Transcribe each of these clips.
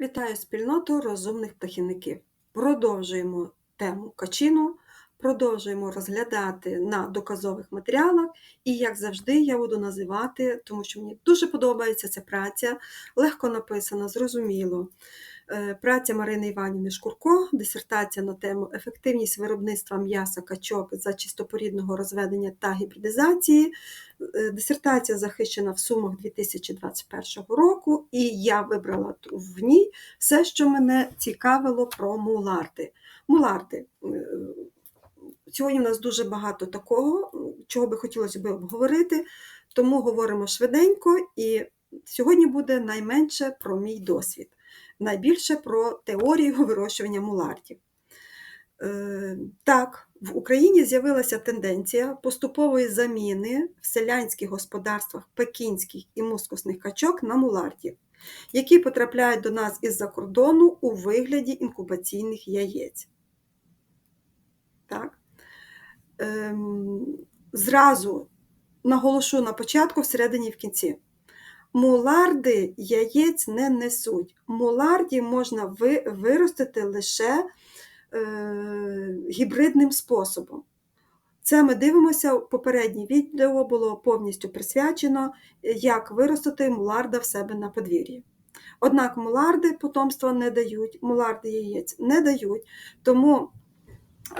Вітаю спільноту розумних птахівників. Продовжуємо тему качину, продовжуємо розглядати на доказових матеріалах, і, як завжди, я буду називати, тому що мені дуже подобається ця праця, легко написана, зрозуміло. Е, Праця Марини Іванівни Шкурко, дисертація на тему Ефективність виробництва м'яса качок за чистопорідного розведення та гібридизації. Е, Дисертація захищена в Сумах 2021 року, і я вибрала в ній все, що мене цікавило про муларди. Муларди. е, Сьогодні в нас дуже багато такого, чого би хотілося б обговорити, тому говоримо швиденько, і сьогодні буде найменше про мій досвід, найбільше про теорію вирощування мулардів. Е, Так, в Україні з'явилася тенденція поступової заміни в селянських господарствах пекінських і мускусних качок на мулардів, які потрапляють до нас із-за кордону у вигляді інкубаційних яєць. Так. Ем, Зразу наголошу на початку, всередині і в кінці. Муларди яєць не несуть. Муларді можна ви- виростити лише е, гібридним способом. Це ми дивимося, попереднє відео було повністю присвячено, як виростити муларда в себе на подвір'ї. Однак муларди потомства не дають, муларди яєць не дають, тому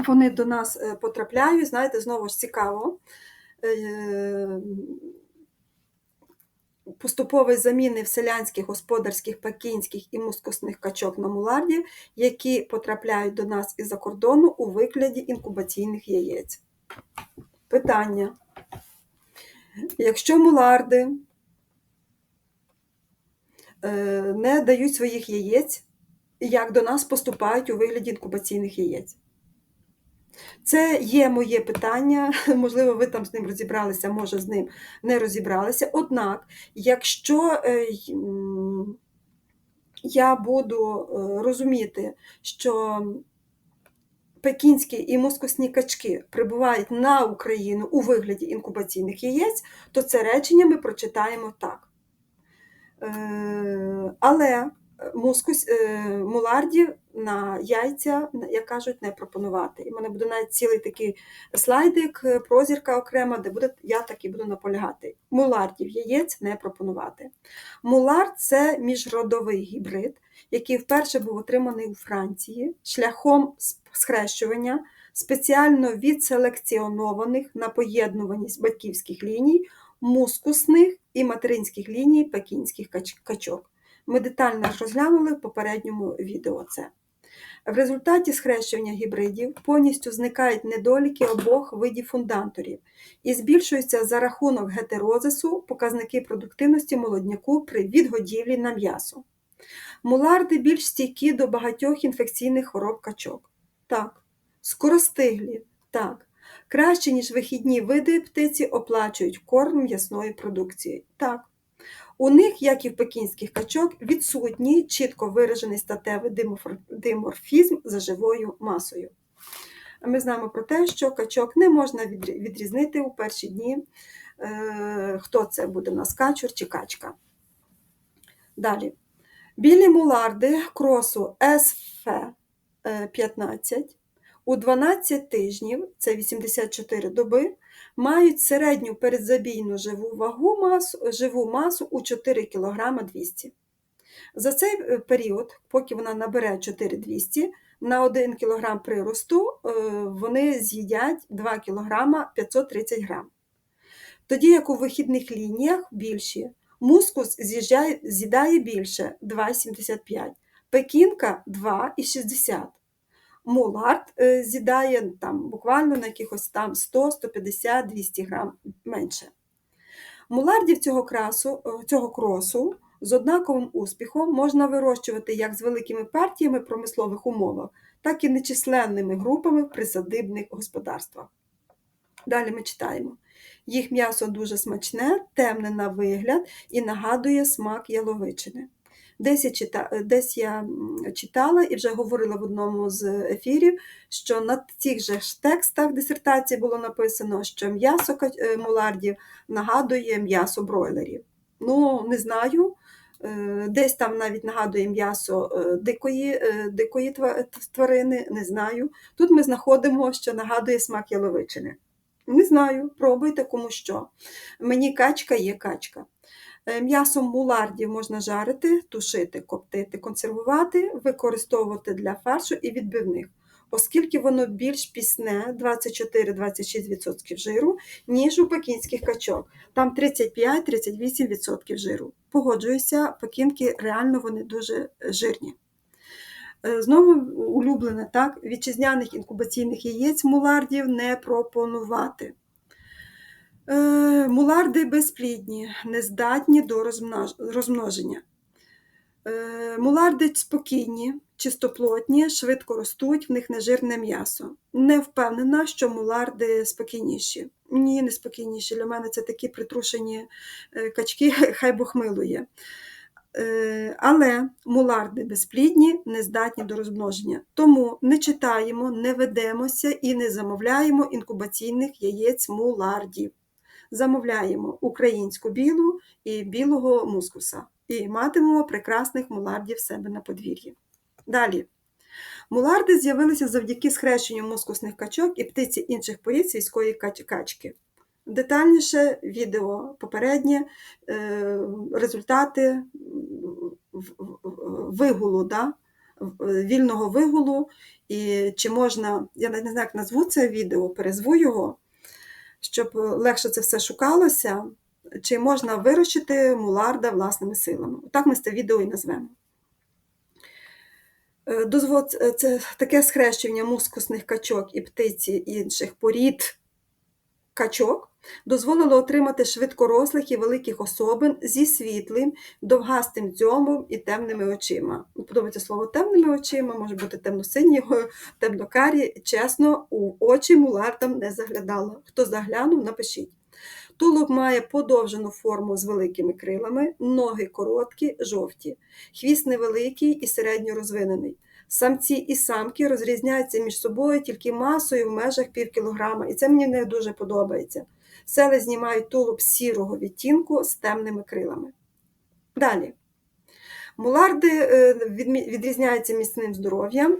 вони до нас е, потрапляють, знаєте, знову ж цікаво. е, Поступової заміни в селянських, господарських, пекінських і мускусних качок на мулардів, які потрапляють до нас із-за кордону у вигляді інкубаційних яєць. Питання. Якщо муларди е, не дають своїх яєць, як до нас поступають у вигляді інкубаційних яєць? Це є моє питання, можливо, ви там з ним розібралися, може, з ним не розібралися. Однак, якщо е, я буду е, розуміти, що пекінські і мускусні качки прибувають на Україну у вигляді інкубаційних яєць, то це речення ми прочитаємо так. Е, Але мускус, е, мулардів на яйця, як кажуть, не пропонувати. І в мене буде навіть цілий такий слайдик, е, прозірка окрема, де буде, я так і буду наполягати. Мулардів яєць не пропонувати. Мулард це міжродовий гібрид, який вперше був отриманий у Франції шляхом схрещування спеціально відселекціонованих на поєднуваність батьківських ліній мускусних і материнських ліній пекінських кач- качок. Ми детально розглянули в попередньому відео це. В результаті схрещування гібридів повністю зникають недоліки обох видів фунданторів і збільшуються за рахунок гетерозису показники продуктивності молодняку при відгодівлі на м'ясо. Муларди більш стійкі до багатьох інфекційних хвороб качок. Так. Скоростиглі. Так. Краще, ніж вихідні види птиці оплачують корм м'ясної продукції. Так. У них, як і в пекінських качок, відсутній чітко виражений статевий диморфізм за живою масою. Ми знаємо про те, що качок не можна відрізнити у перші дні, е, хто це буде у нас качур чи качка. Далі. Білі муларди кросу СФ-15 у 12 тижнів, це 84 доби, мають середню передзабійну живу вагу масу, живу масу у 4 кг 200 За цей е, період, поки вона набере 4200, на 1 кг приросту е, вони з'їдять 2 кг 530 г. Тоді як у вихідних лініях більші, мускус з'їдає більше 2,75, пекінка 2,60. Мулард е, з'їдає там, буквально на якихось там 100, 150, 200 грам менше. Мулардів цього, красу, е, цього кросу з однаковим успіхом можна вирощувати як з великими партіями промислових умовах, так і нечисленними групами в присадибних господарствах. Далі ми читаємо. Їх м'ясо дуже смачне, темне на вигляд і нагадує смак яловичини. Десь я, чита... Десь я читала і вже говорила в одному з ефірів, що на цих же ж текстах дисертації було написано, що м'ясо е, мулардів нагадує м'ясо бройлерів. Ну, не знаю. Е, Десь там навіть нагадує м'ясо е, дикої, дикої тварини, не знаю. Тут ми знаходимо, що нагадує смак яловичини. Не знаю, пробуйте кому що. Мені качка є качка. Е, М'ясо мулардів можна жарити, тушити, коптити, консервувати, використовувати для фаршу і відбивних, оскільки воно більш пісне 24-26% жиру, ніж у пекінських качок. Там 35-38% жиру. Погоджуюся, пекінки реально вони дуже жирні. Е, Знову улюблене, так, вітчизняних інкубаційних яєць мулардів не пропонувати. Е, Муларди безплідні, нездатні до розмноження. Е, Муларди спокійні, чистоплотні, швидко ростуть, в них нежирне м'ясо. Не впевнена, що муларди спокійніші. Ні, не спокійніші. Для мене це такі притрушені е, качки, хай Бог милує. Але муларди безплідні, не здатні до розмноження. Тому не читаємо, не ведемося і не замовляємо інкубаційних яєць мулардів. Замовляємо українську білу і білого мускуса. І матимемо прекрасних мулардів в себе на подвір'ї. Далі. Муларди з'явилися завдяки схрещенню мускусних качок і птиці інших порід сільської качки. Детальніше відео попереднє, е, результати вигулу, да? вільного вигулу, і чи можна, я не знаю, як назву це відео, перезву його, щоб легше це все шукалося, чи можна вирощити муларда власними силами. Так ми це відео і назвемо. Е, Дозвол, це- таке схрещення мускусних качок і птиці інших порід качок дозволило отримати швидкорослих і великих особин зі світлим, довгастим дзьомом і темними очима. Ну, Подобається слово темними очима, може бути темно-сині, темно-карі. Чесно, у очі мулардам не заглядала. Хто заглянув, напишіть. Тулуб має подовжену форму з великими крилами, ноги короткі, жовті, хвіст невеликий і середньо розвинений. Самці і самки розрізняються між собою тільки масою в межах пів кілограма, і це мені не дуже подобається. Селезні мають тулуб сірого відтінку з темними крилами. Далі. Муларди е, відрізняються міцним здоров'ям,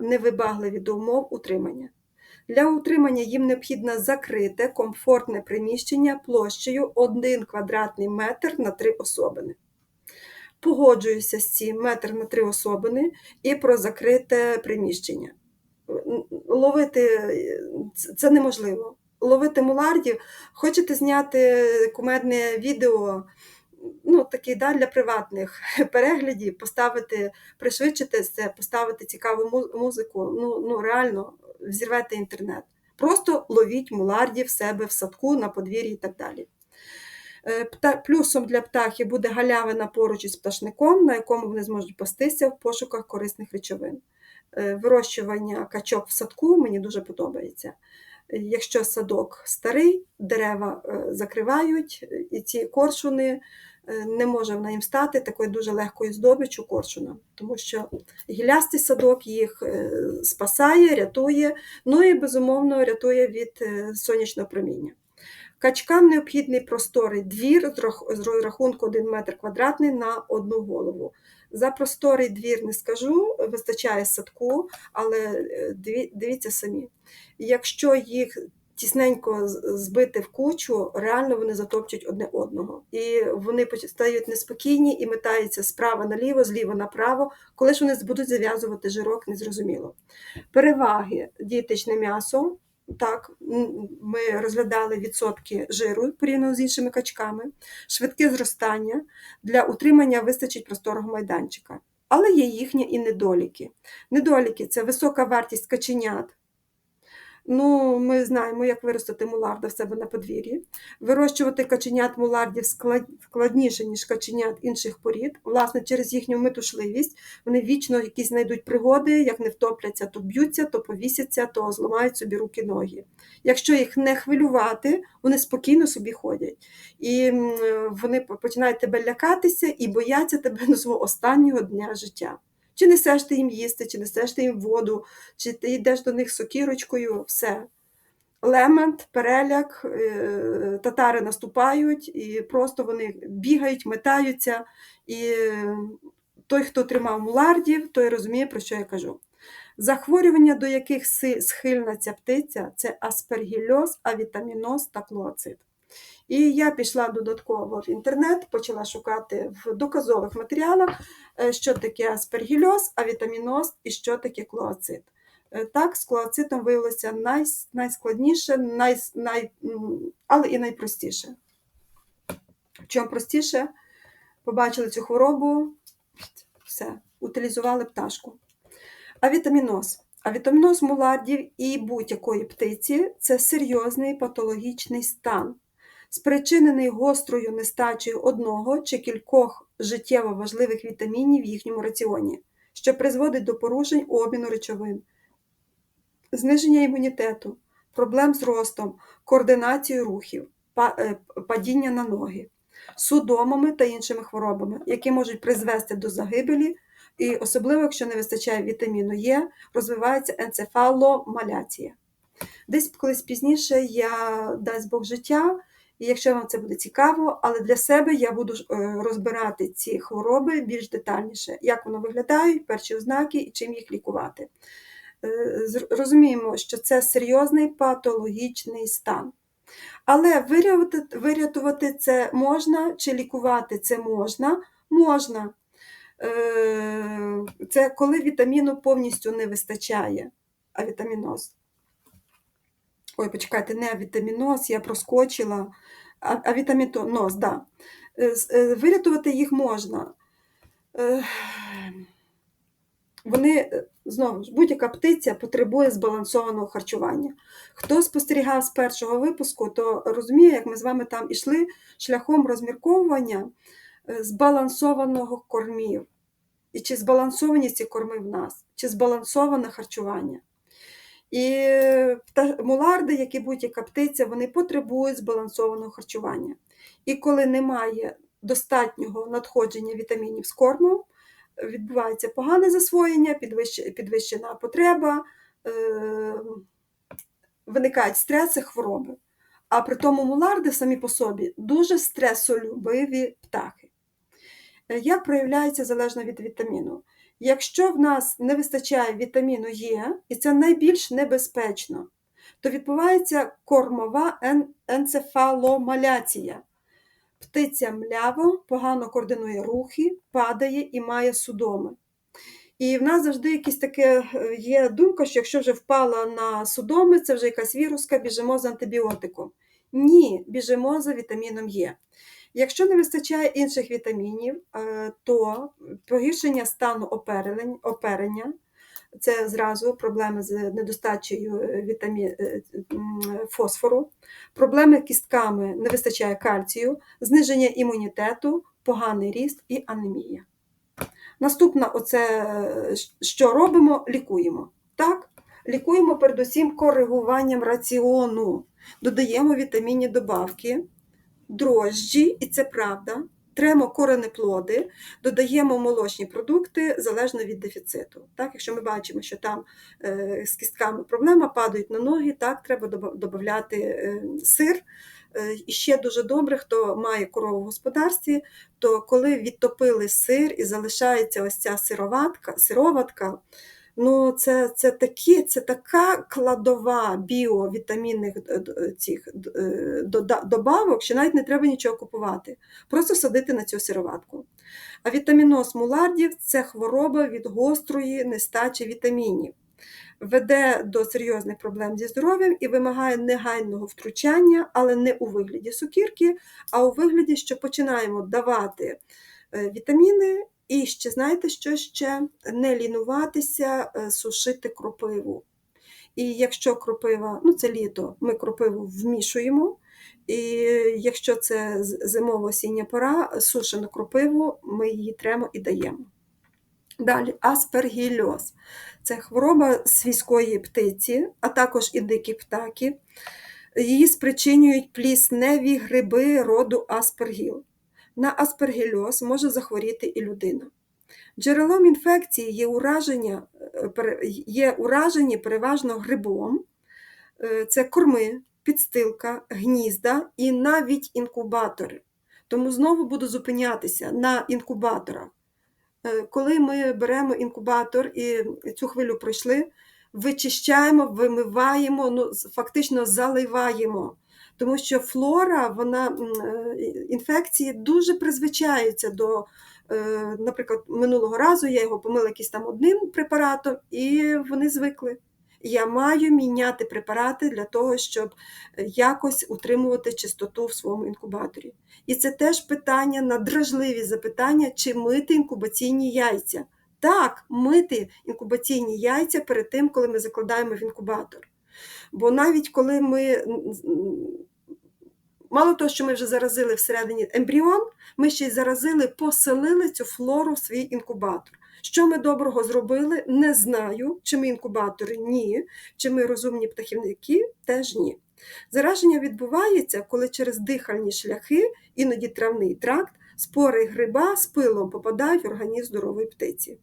невибагливі до умов утримання. Для утримання їм необхідно закрите, комфортне приміщення площею 1 квадратний метр на 3 особини. Погоджуюся з цим метр на 3 особини і про закрите приміщення. Ловити це неможливо. Ловити мулардів, хочете зняти кумедне відео, ну, такий, да, для приватних переглядів, поставити, пришвидшити це, поставити цікаву музику. Ну, ну реально взірвете інтернет. Просто ловіть мулардів в себе в садку, на подвір'ї і так далі. Е, Плюсом для птахів буде галявина поруч із пташником, на якому вони зможуть пастися в пошуках корисних речовин. Е, Вирощування качок в садку мені дуже подобається. Е, Якщо садок старий, дерева закривають, і ці коршуни не може вона їм стати такою дуже легкою здобиччю коршуна, тому що гілястий садок їх спасає, рятує, ну і безумовно рятує від сонячного проміння. Качкам необхідний просторий двір з розрахунку 1 метр квадратний на одну голову. За просторий двір не скажу, вистачає садку, але е, дивіться самі. Якщо їх тісненько збити в кучу, реально вони затопчуть одне одного. І вони стають неспокійні і метаються справа наліво, зліва направо. Коли ж вони будуть зав'язувати жирок, незрозуміло. Переваги дієтичне м'ясо. Так, ми розглядали відсотки жиру порівняно з іншими качками, швидке зростання. Для утримання вистачить просторого майданчика. Але є їхні і недоліки. Недоліки це висока вартість каченят. Ну, ми знаємо, як виростити муларда в себе на подвір'ї. Вирощувати каченят мулардів складніше, ніж каченят інших порід. Власне, через їхню метушливість вони вічно якісь знайдуть пригоди, як не втопляться, то б'ються, то повісяться, то зламають собі руки ноги. Якщо їх не хвилювати, вони спокійно собі ходять. І вони починають тебе лякатися і бояться тебе до свого останнього дня життя. Чи несеш ти їм їсти, чи несеш ти їм воду, чи ти йдеш до них сокірочкою, все. лемент, переляк, е, татари наступають, і просто вони бігають, метаються. І той, хто тримав мулардів, той розуміє, про що я кажу. Захворювання, до яких схильна ця птиця, це аспергільоз, авітаміноз та клооцит. І я пішла додатково в інтернет, почала шукати в доказових матеріалах, е, що таке аспергільоз, авітаміноз і що таке клооцит. Е, Так, з клооцитом виявилося най, найскладніше, най, най, але і найпростіше. Чому простіше? Побачили цю хворобу, все, утилізували пташку. Авітаміноз. Авітаміноз муладів і будь-якої птиці це серйозний патологічний стан, спричинений гострою нестачею одного чи кількох життєво важливих вітамінів в їхньому раціоні, що призводить до порушень обміну речовин, зниження імунітету, проблем з ростом, координацією рухів, е, падіння на ноги, судомами та іншими хворобами, які можуть призвести до загибелі, і особливо, якщо не вистачає вітаміну Е, розвивається енцефаломаляція. Десь колись пізніше я дасть Бог життя, і якщо вам це буде цікаво, але для себе я буду е, розбирати ці хвороби більш детальніше, як воно виглядають, перші ознаки і чим їх лікувати. Е, Розуміємо, що це серйозний патологічний стан. Але вирятувати, це можна, чи лікувати це можна? Можна. Е, Це коли вітаміну повністю не вистачає, а вітаміноз. Ой, почекайте, не вітаміноз, я проскочила, а, а вітаміноз, да. Е, е, Вирятувати їх можна. Е, Вони, знову ж, будь-яка птиця потребує збалансованого харчування. Хто спостерігав з першого випуску, то розуміє, як ми з вами там ішли шляхом розмірковування збалансованого кормів. І чи збалансовані ці корми в нас, чи збалансоване харчування. І муларди, як і будь-яка птиця, вони потребують збалансованого харчування. І коли немає достатнього надходження вітамінів з корму, відбувається погане засвоєння, підвищена потреба, е, виникають стреси, хвороби. А при тому муларди самі по собі дуже стресолюбиві птахи. Е, Як проявляється залежно від вітаміну? Якщо в нас не вистачає вітаміну Е, і це найбільш небезпечно, то відбувається кормова енцефаломаляція. Птиця мляво, погано координує рухи, падає і має судоми. І в нас завжди якась таке е, є думка, що якщо вже впала на судоми, це вже якась віруска, біжимо з антибіотиком. Ні, біжимо за вітаміном Е. Якщо не вистачає інших вітамінів, е, то погіршення стану оперення, це зразу проблеми з недостачею е, вітамі... е, фосфору, проблеми кістками, не вистачає кальцію, зниження імунітету, поганий ріст і анемія. Наступне, оце, що робимо? Лікуємо. Так? Лікуємо передусім коригуванням раціону. Додаємо вітамінні добавки, дрожджі, і це правда. Тремо коренеплоди, додаємо молочні продукти залежно від дефіциту. Так, якщо ми бачимо, що там е, з кістками проблема, падають на ноги, так, треба додати е, сир. Е, і ще дуже добре, хто має корову в господарстві, то коли відтопили сир і залишається ось ця сироватка, сироватка, ну це, це, такі, це така кладова біовітамінних д- д- цих е, добавок, що навіть не треба нічого купувати, просто садити на цю сироватку. А вітаміноз мулардів це хвороба від гострої нестачі вітамінів. Веде до серйозних проблем зі здоров'ям і вимагає негайного втручання, але не у вигляді сукірки, а у вигляді, що починаємо давати е, вітаміни. І ще знаєте, що ще не лінуватися, е, сушити кропиву. І якщо кропива, ну це літо, ми кропиву вмішуємо. І якщо це зимово-осіння пора, сушену кропиву, ми її тремо і даємо. Далі аспергільоз. Це хвороба свійської птиці, а також і диких птахів. Її спричинюють плісневі гриби роду аспергіл. На аспергільоз може захворіти і людина. Джерелом інфекції є ураження, е, є уражені переважно грибом, Е, Це корми, підстилка, гнізда і навіть інкубатори. Тому знову буду зупинятися на інкубаторах. Е, Коли ми беремо інкубатор і цю хвилю пройшли, вичищаємо, вимиваємо, ну, фактично заливаємо. Тому що флора, вона е, інфекції дуже призвичаються до, е, наприклад, минулого разу я його помила якийсь там одним препаратом, і вони звикли. Я маю міняти препарати для того, щоб якось утримувати чистоту в своєму інкубаторі. І це теж питання на дражливі запитання, чи мити інкубаційні яйця. Так, мити інкубаційні яйця перед тим, коли ми закладаємо в інкубатор. Бо навіть коли ми, мало того, що ми вже заразили всередині ембріон, ми ще й заразили, поселили цю флору в свій інкубатор. Що ми доброго зробили, не знаю. Чи ми інкубатори? Ні. Чи ми розумні птахівники? Теж ні. Зараження відбувається, коли через дихальні шляхи, іноді травний тракт, спори гриба з пилом попадають в організм здорової птиці.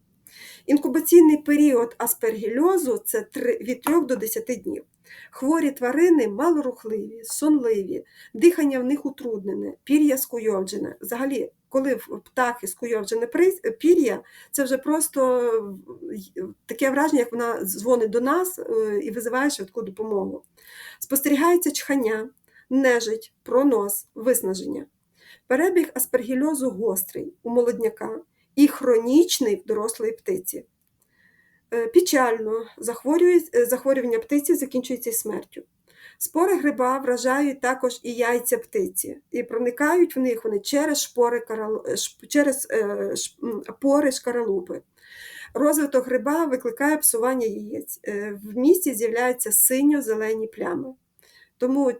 Інкубаційний період аспергільозу це від 3 до 10 днів. Хворі тварини малорухливі, сонливі, дихання в них утруднене, пір'я скуйовджене. Взагалі, коли в птахи скуйовджене пір'я, це вже просто е, таке враження, як вона дзвонить до нас е, і визиває швидку допомогу. Спостерігається чхання, нежить, пронос, виснаження. Перебіг аспергільозу гострий у молодняка і хронічний в дорослої птиці. Е, Печально е, захворювання птиці закінчується смертю. Спори гриба вражають також і яйця птиці, і проникають в них вони через шпори е, через пори шкаралупи. Розвиток гриба викликає псування яєць. В місті з'являються синьо-зелені плями. Тому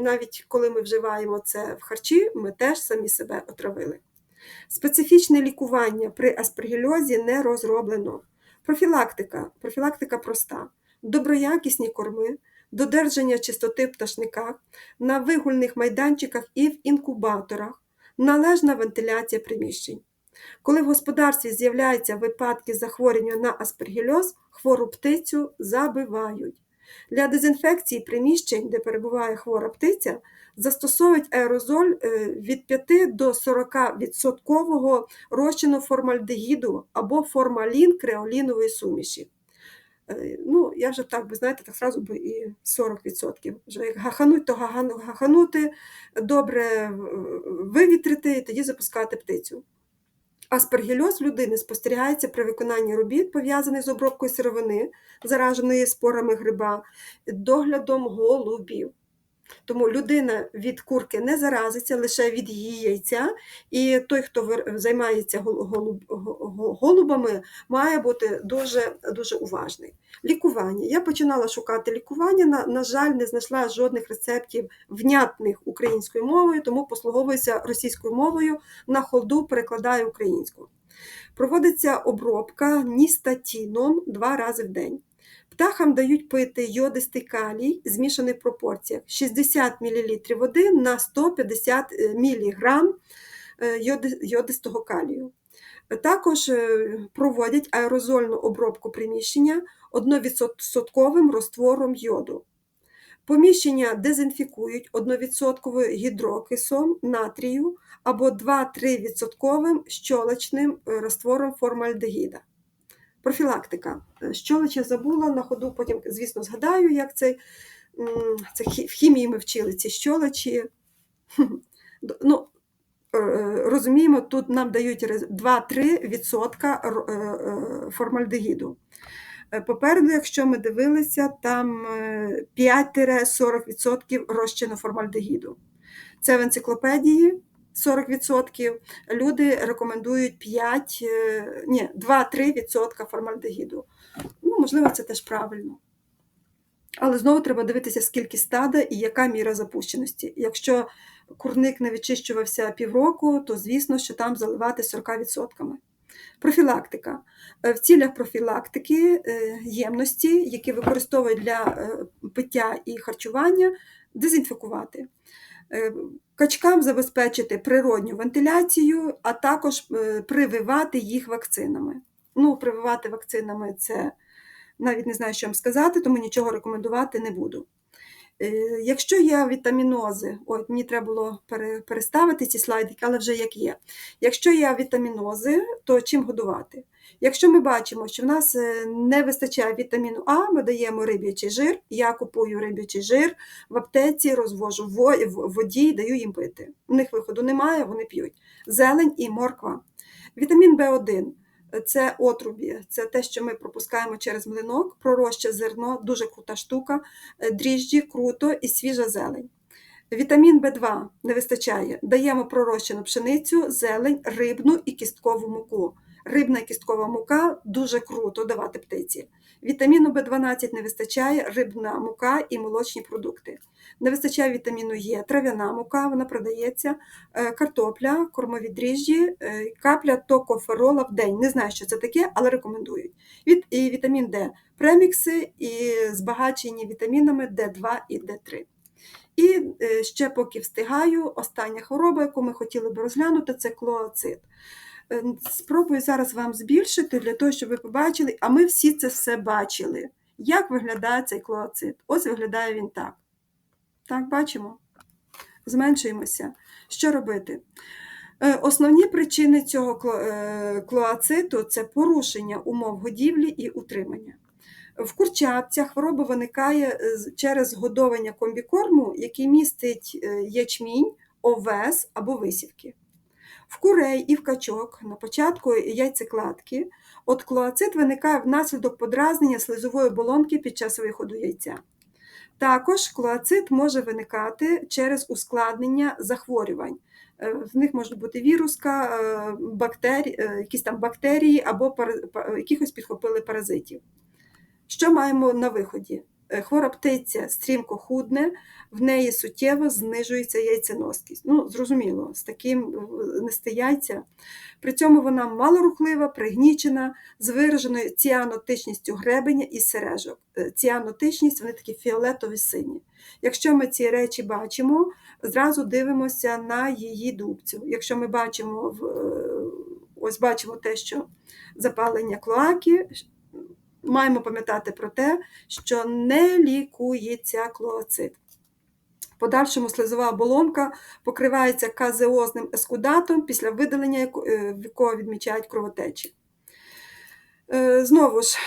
навіть коли ми вживаємо це в харчі, ми теж самі себе отравили. Специфічне лікування при аспергільозі не розроблено. Профілактика. Профілактика проста. Доброякісні корми, додержання чистоти в пташниках, на вигульних майданчиках і в інкубаторах, належна вентиляція приміщень. Коли в господарстві з'являються випадки захворювання на аспергільоз, хвору птицю забивають. Для дезінфекції приміщень, де перебуває хвора птиця, застосовують аерозоль е, від 5 до 40% розчину формальдегіду або формалін креолінової суміші. Е, Ну, я вже так, ви знаєте, так зразу би і 40%. Вже як гахануть, то гаханути, добре вивітрити і тоді запускати птицю. Аспергільоз людини спостерігається при виконанні робіт, пов'язаних з обробкою сировини, зараженої спорами гриба, доглядом голубів. Тому людина від курки не заразиться лише від її яйця, і той, хто займається голуб- голубами, має бути дуже, дуже уважний. Лікування. Я починала шукати лікування. На, на жаль, не знайшла жодних рецептів внятних українською мовою, тому послуговуюся російською мовою, на холду перекладаю українську. Проводиться обробка ністатіном два рази в день. Птахам дають пити йодистий калій, в пропорціях 60 мл води на 150 мг йодистого калію. Також е, проводять аерозольну обробку приміщення 1% розтвором йоду. Поміщення дезінфікують 1% гідрокисом натрію або 2-3% щолочним е, розтвором формальдегіда. Профілактика. Е, Щолочь я забула на ходу, потім, звісно, згадаю, як це, це в хімії ми вчили ці щолочі. Ну, е, розуміємо, тут нам дають 2-3% ро- е, е, формальдегіду. Е, Попереду, якщо ми дивилися, там е, 5-40% розчину формальдегіду. Це в енциклопедії 40%. Люди рекомендують 5, е, ні, 2-3% формальдегіду. Ну, можливо, це теж правильно. Але знову треба дивитися, скільки стада і яка міра запущеності. Якщо курник не відчищувався півроку, то звісно, що там заливати 40%. Профілактика. Е, В цілях профілактики е, ємності, які використовують для пиття і харчування, дезінфікувати. Е, Качкам забезпечити природню вентиляцію, а також е, прививати їх вакцинами. Ну, прививати вакцинами це Навіть не знаю, що вам сказати, тому нічого рекомендувати не буду. Е, Якщо є вітамінози, ой, мені треба було переставити ці слайдики, але вже як є. Якщо є вітамінози, то чим годувати? Якщо ми бачимо, що в нас е, не вистачає вітаміну А, ми даємо риб'ячий жир. Я купую риб'ячий жир в аптеці, розвожу в воді і даю їм пити. У них виходу немає, вони п'ють. Зелень і морква. Вітамін В1 це отрубі, це те, що ми пропускаємо через млинок, пророща зерно, дуже крута штука, е, дріжджі, круто і свіжа зелень. Вітамін В2 не вистачає. Даємо пророщену пшеницю, зелень, рибну і кісткову муку. Рибна кісткова мука дуже круто давати птиці. Вітаміну В12 не вистачає, рибна мука і молочні продукти. Не вистачає вітаміну Е, трав'яна мука, вона продається, е, картопля, кормові дріжджі, е, капля токоферола в день. Не знаю, що це таке, але рекомендують. І вітамін Д, премікси і збагачені вітамінами Д2 і Д3. І е, ще поки встигаю, остання хвороба, яку ми хотіли би розглянути, це клоацит. Спробую зараз вам збільшити для того, щоб ви побачили, а ми всі це все бачили. Як виглядає цей клоацит? Ось виглядає він так. Так, бачимо? Зменшуємося. Що робити? Е, Основні причини цього е, клоациту це порушення умов годівлі і утримання. В курчат ця хвороба виникає е, через згодовання комбікорму, який містить ячмінь, овес або висівки. В курей і в качок на початку яйцекладки от клоацит виникає внаслідок подразнення слизової оболонки під час виходу яйця. Також клоацит може виникати через ускладнення захворювань. Е, В них може бути віруска, е, бактерії, якісь там бактерії або якихось підхопили паразитів. Що маємо на виході? Е, Хвора птиця стрімко худне, в неї суттєво знижується яйценоскість. Ну, зрозуміло, з таким е, нести яйця. При цьому вона малорухлива, пригнічена, з вираженою ціанотичністю гребеня і сережок. Е, Ціанотичність вони такі фіолетові сині. Якщо ми ці речі бачимо, зразу дивимося на її дубцю. Якщо ми бачимо в е, ось бачимо те, що запалення клоаки, маємо пам'ятати про те, що не лікується клоацит. В подальшому слизова оболонка покривається казеозним ескудатом, після видалення е, якого відмічають кровотечі. Е, Знову ж,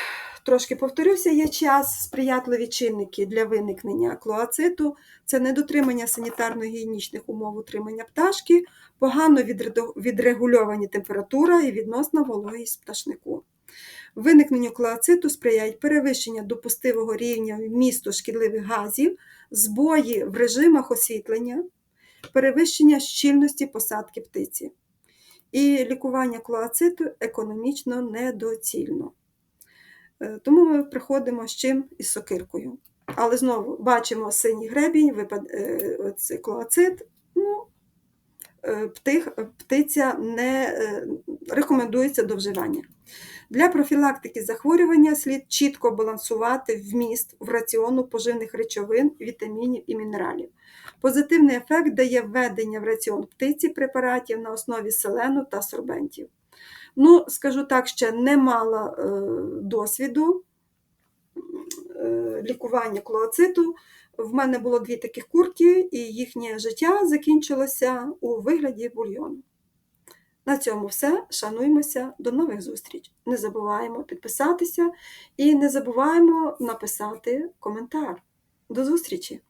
трошки повторюся, є час, сприятливі чинники для виникнення клоациту, це недотримання санітарно-гігієнічних умов утримання пташки, погано відрегульовані температура і відносна вологість пташнику. Виникненню клоациту сприяють перевищення допустивого рівня вмісту шкідливих газів, збої в режимах освітлення, перевищення щільності посадки птиці. І лікування клоациту економічно недоцільно. Е, Тому ми приходимо з чим? Із сокиркою. Але знову бачимо синій гребінь, випад, е, клоацит. Ну, птих, птиця не е, рекомендується до вживання. Для профілактики захворювання слід чітко балансувати вміст в раціону поживних речовин, вітамінів і мінералів. Позитивний ефект дає введення в раціон птиці препаратів на основі селену та сорбентів. Ну, скажу так, ще не мала е, досвіду е, лікування клоациту. В мене було дві таких курки, і їхнє життя закінчилося у вигляді бульйону. На цьому все. Шануймося. До нових зустріч. Не забуваємо підписатися і не забуваємо написати коментар. До зустрічі!